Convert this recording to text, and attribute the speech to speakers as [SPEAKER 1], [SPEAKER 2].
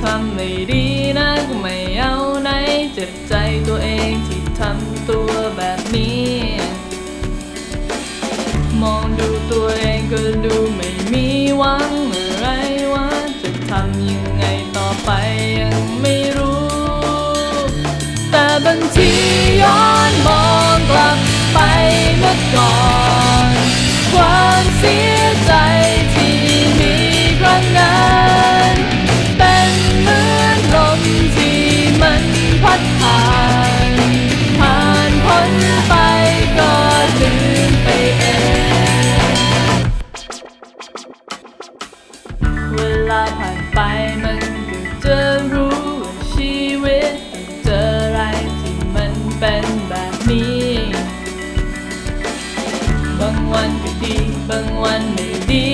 [SPEAKER 1] วันที่ทำไม่ดีนะก็ไม่เอาไหน เจ็บใจตัวเองที่ทำตัวแบบนี้ มองดูตัวเองก็ดูไม่มีหวังอะไรว่าจะทำยังไงต่อไปยังไม่รู้ แต่บางที ไปมันก็จะรู้ว่าชีวิตต้องเจออะไรที่มันเป็นแบบนี้ บางวันก็ดี บางวันไม่ดี